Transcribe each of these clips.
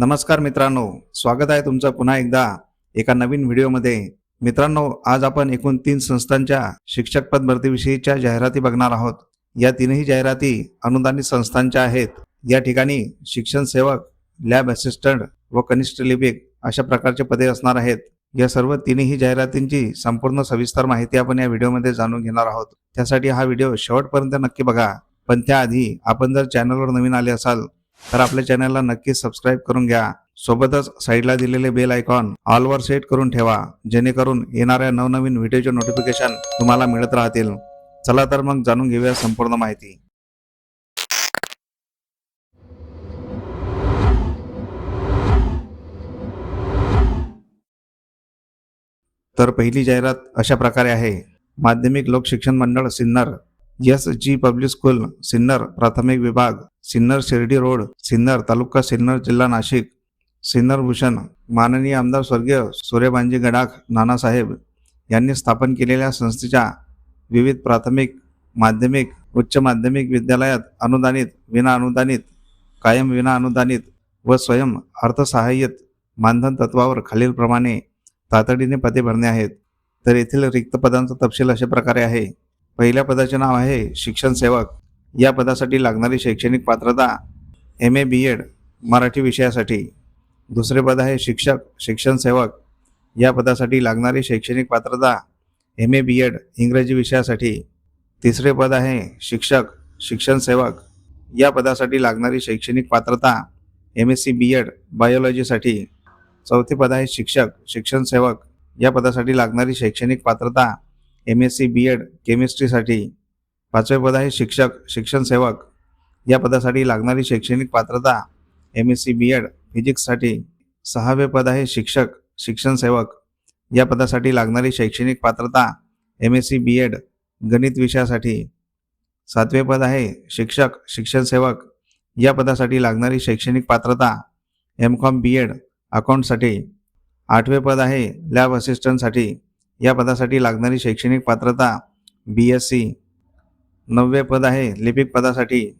नमस्कार मित्रांनो स्वागत आहे तुमचं पुन्हा एकदा एका नवीन व्हिडिओमध्ये. मित्रांनो आज आपण एकूण तीन संस्थांच्या शिक्षक पद भरतीविषयीच्या जाहिराती बघणार आहोत. या तीनही जाहिराती अनुदानित संस्थांच्या आहेत. या ठिकाणी शिक्षण सेवक लॅब असिस्टंट व कनिष्ठ लिपिक अशा प्रकारचे पदे असणार आहेत. या सर्व तिन्ही जाहिरातींची संपूर्ण सविस्तर माहिती आपण या व्हिडिओमध्ये जाणून घेणार आहोत. त्यासाठी हा व्हिडिओ शेवटपर्यंत नक्की बघा. पण त्याआधी आपण जर चॅनलवर नवीन आले असाल तर आपल्या चॅनलला नक्की सबस्क्राईब करून घ्या. सोबतच साईडला दिलेले बेल आयकॉन ऑलवर सेट करून ठेवा जेणेकरून येणाऱ्या नवनवीन व्हिडिओचे नोटिफिकेशन तुम्हाला मिळत राहतील. चला तर मग जाणून घेऊया संपूर्ण माहिती. तर पहिली जाहिरात अशा प्रकारे आहे. माध्यमिक लोकशिक्षण मंडळ Sinnar. S G public school Sinnar प्राथमिक विभाग सिन्नर शिर्डी रोड सिन्नर तालुका सिन्नर जिल्हा नाशिक सिन्नर भूषण माननीय आमदार स्वर्गीय सूर्यबांजी गडाख नानासाहेब यांनी स्थापन केलेल्या संस्थेच्या विविध प्राथमिक माध्यमिक उच्च माध्यमिक विद्यालयात अनुदानित विना अनुदानित कायम विना अनुदानित व स्वयं अर्थसहाय्यित मानधन तत्वावर खालीलप्रमाणे तातडीने पदे भरणे आहेत. तर येथील रिक्त पदांचा तपशील अशा प्रकारे आहे. पहिल्या पदाचे नाव आहे शिक्षण सेवक. या पदासाठी लागणारी शैक्षणिक पात्रता M A B Ed Marathi विषयासाठी. दुसरे पद आहे शिक्षक शिक्षण सेवक. या पदासाठी लागणारी शैक्षणिक पात्रता एम ए बी एड इंग्रजी विषयासाठी. तिसरे पद आहे शिक्षक शिक्षण सेवक. या पदासाठी लागणारी शैक्षणिक पात्रता M S C B Ed बायोलॉजीसाठी चौथे पद आहे शिक्षक शिक्षण सेवक. या पदासाठी लागणारी शैक्षणिक पात्रता M S C B Ed केमिस्ट्रीसाठी पाचवे पद आहे शिक्षक शिक्षण सेवक. या पदासाठी लागणारी शैक्षणिक पात्रता M S C B Ed फिजिक्ससाठी सहावे पद आहे शिक्षक शिक्षण सेवक. या पदासाठी लागणारी शैक्षणिक पात्रता M S C B Ed गणित विषयासाठी सातवे पद आहे शिक्षक शिक्षण सेवक. या पदासाठी लागणारी शैक्षणिक पात्रता एम कॉम बी एड अकाउंटसाठी आठवे पद आहे लॅब असिस्टंटसाठी या पदासाठी लागणारी शैक्षणिक पात्रता बी एस सी नववे पद आहे लिपिक पदासाठी.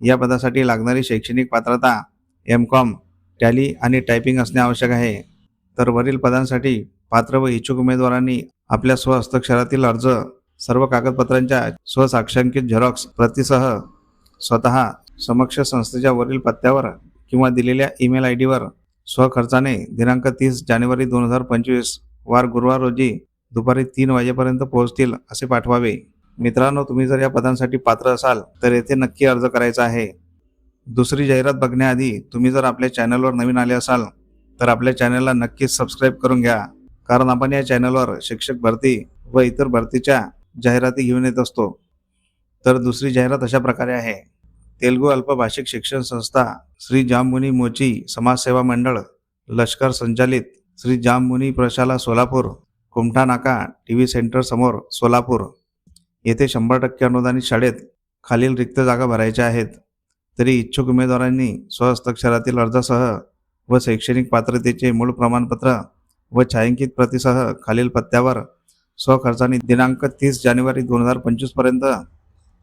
या पदासाठी लागणारी शैक्षणिक पात्रता एम कॉम टॅली आणि टायपिंग असणे आवश्यक आहे. तर वरील पदांसाठी पात्र व इच्छुक उमेदवारांनी आपल्या स्वहस्ताक्षरातील अर्ज सर्व कागदपत्रांच्या स्वसाक्षांकित झेरॉक्स प्रतीसह स्वतः समक्ष संस्थेच्या वरील पत्त्यावर किंवा दिलेल्या ईमेल आय डीवर स्वखर्चाने दिनांक तीस जानेवारी दोन हजार पंचवीस वार गुरुवार रोजी दुपारी तीन वाजेपर्यंत पोहोचतील असे पाठवावे. मित्रांनो तुम्ही जर या पदांसाठी पात्र असाल तर येथे नक्की अर्ज करायचा आहे. दुसरी जाहिरात बघण्याआधी तुम्ही जर आपल्या चॅनलवर नवीन आले असाल तर आपल्या चॅनलला नक्कीच सबस्क्राईब करून घ्या. कारण आपण या चॅनलवर शिक्षक भरती व इतर भरतीच्या जाहिराती घेऊन येत असतो. तर दुसरी जाहिरात अशा प्रकारे आहे. तेलगू अल्पभाषिक शिक्षण संस्था श्री जाममुनी मोची समाजसेवा मंडळ लष्कर संचालित श्री जाममुनी प्रशाला सोलापूर कुमठा नाका टी व्ही सेंटर समोर सोलापूर. येथे शंभर टक्के अनुदानित शाळेत खालील रिक्त जागा भरायच्या आहेत. तरी इच्छुक उमेदवारांनी स्वहस्ताक्षरातील अर्जासह व शैक्षणिक पात्रतेचे मूळ प्रमाणपत्र व छायांकित प्रतीसह खालील पत्त्यावर स्वखर्चाने दिनांक तीस जानेवारी दोन हजार पंचवीसपर्यंत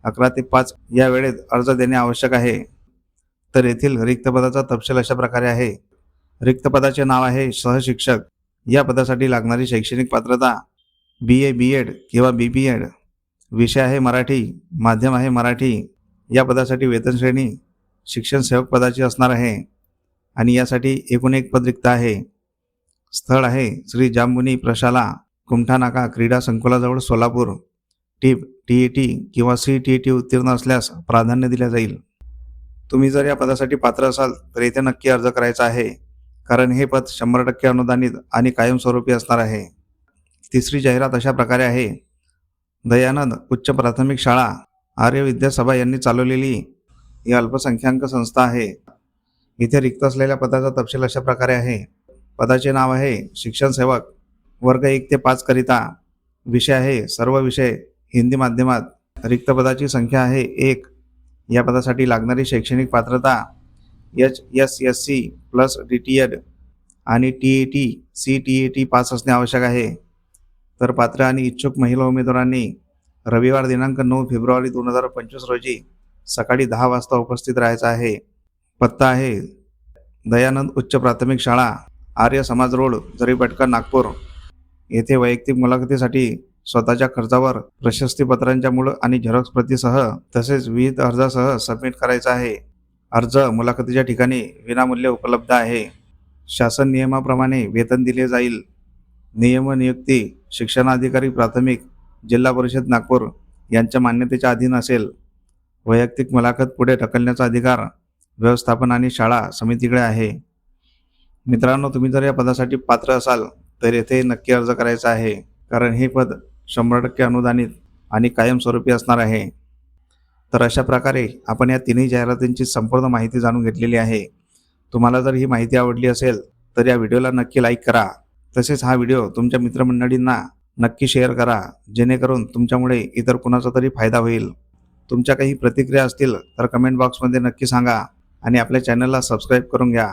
अकरा ते पाच या वेळेत अर्ज देणे आवश्यक आहे. तर येथील रिक्त पदाचा तपशील अशा प्रकारे आहे. रिक्त पदाचे नाव आहे सहशिक्षक. या पदासाठी लागणारी शैक्षणिक पात्रता बी ए बी एड किंवा बी बी एड विषय आहे मराठी माध्यम आहे मराठी या पदासाठी वेतन श्रेणी शिक्षण सेवक पदाची असणार आहे आणि यासाठी एकूण एक पद रिक्त आहे. स्थळ आहे श्री जांबुनी प्रशाला कुमठा नाका क्रीडा संकुलाजवळ सोलापूर. टीप टी ई टी किंवा सी टी ई टी उत्तीर्ण असल्यास प्राधान्य दिले जाईल. तुम्ही जर या पदासाठी पात्र असाल तर येथे नक्की अर्ज करायचा आहे. कारण हे पद शंभर टक्के अनुदानित आणि कायमस्वरूपी असणार आहे. तिसरी जाहिरात अशा प्रकारे आहे. दयानंद उच्च प्राथमिक शाळा आर्य विद्यासभा यांनी चालवलेली ही अल्पसंख्याक संस्था आहे. इथे रिक्त असलेल्या पदाचा तपशील अशा प्रकारे आहे. पदाचे नाव आहे शिक्षण सेवक वर्ग एक ते पाच करिता. विषय आहे सर्व विषय हिंदी माध्यमात. रिक्त पदाची संख्या आहे एक. या पदासाठी लागणारी शैक्षणिक पात्रता H S S C plus D T Ed आणि T E T C T E T pass असणे आवश्यक आहे. तर पात्र आणि इच्छुक महिला उमेदवारांनी रविवार दिनांक नऊ फेब्रुवारी दोन हजार पंचवीस रोजी सकाळी दहा वाजता उपस्थित राहायचं आहे. पत्ता आहे दयानंद उच्च प्राथमिक शाळा आर्य समाज रोड जरीपटका नागपूर. येथे वैयक्तिक मुलाखतीसाठी स्वतःच्या खर्चावर प्रशस्तीपत्रांच्या मूळ आणि झेरॉक्स प्रतीसह तसेच विविध अर्जासह सबमिट करायचा आहे. अर्ज मुलाखतीच्या ठिकाणी विनामूल्य उपलब्ध आहे. शासन नियमाप्रमाणे वेतन दिले जाईल. नियम नियुक्ती शिक्षणाधिकारी प्राथमिक जिल्हा परिषद नागपूर यांच्या मान्यतेच्या अधीन असेल. वैयक्तिक मुलाखत पुढे ढकलण्याचा अधिकार व्यवस्थापन आणि शाळा समितीकडे आहे. मित्रांनो तुम्ही जर या पदासाठी पात्र असाल तर येथे नक्की अर्ज करायचा आहे. कारण हे पद शंभर टक्के अनुदानित आणि कायमस्वरूपी असणार आहे. तर अशा प्रकारे आपण या तिन्ही जाहिरातींची संपूर्ण माहिती जाणून घेतलेली आहे. तुम्हाला जर ही माहिती आवडली असेल तर या व्हिडिओला नक्की लाईक करा. तसेच हा व्हिडिओ तुमच्या मित्रमंडळींना नक्की शेअर करा जेणेकरून तुमच्यामुळे इतर कुणाचा तरी फायदा होईल. तुमच्या काही प्रतिक्रिया असतील तर कमेंट बॉक्समध्ये नक्की सांगा आणि आपल्या चॅनलला सबस्क्राईब करून घ्या.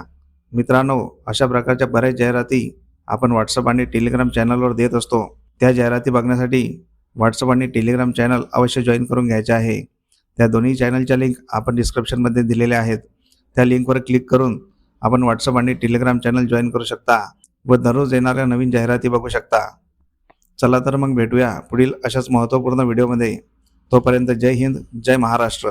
मित्रांनो अशा प्रकारच्या बऱ्याच जाहिराती आपण व्हॉट्सअप आणि टेलिग्राम चॅनलवर देत असतो. त्या जाहिराती बघण्यासाठी व्हॉट्सअप आणि टेलिग्राम चॅनल अवश्य जॉईन करून घ्यायचे आहे. त्या दोन्ही चॅनलच्या लिंक आपण डिस्क्रिप्शनमध्ये दिलेल्या आहेत. त्या लिंकवर क्लिक करून आपण व्हॉट्सअप आणि टेलिग्राम चॅनल जॉईन करू शकता व दररोज येणाऱ्या नवीन जाहिराती बघू शकता. चला तर मग भेटूया पुढील अशाच महत्त्वपूर्ण व्हिडिओमध्ये तोपर्यंत जय हिंद जय महाराष्ट्र.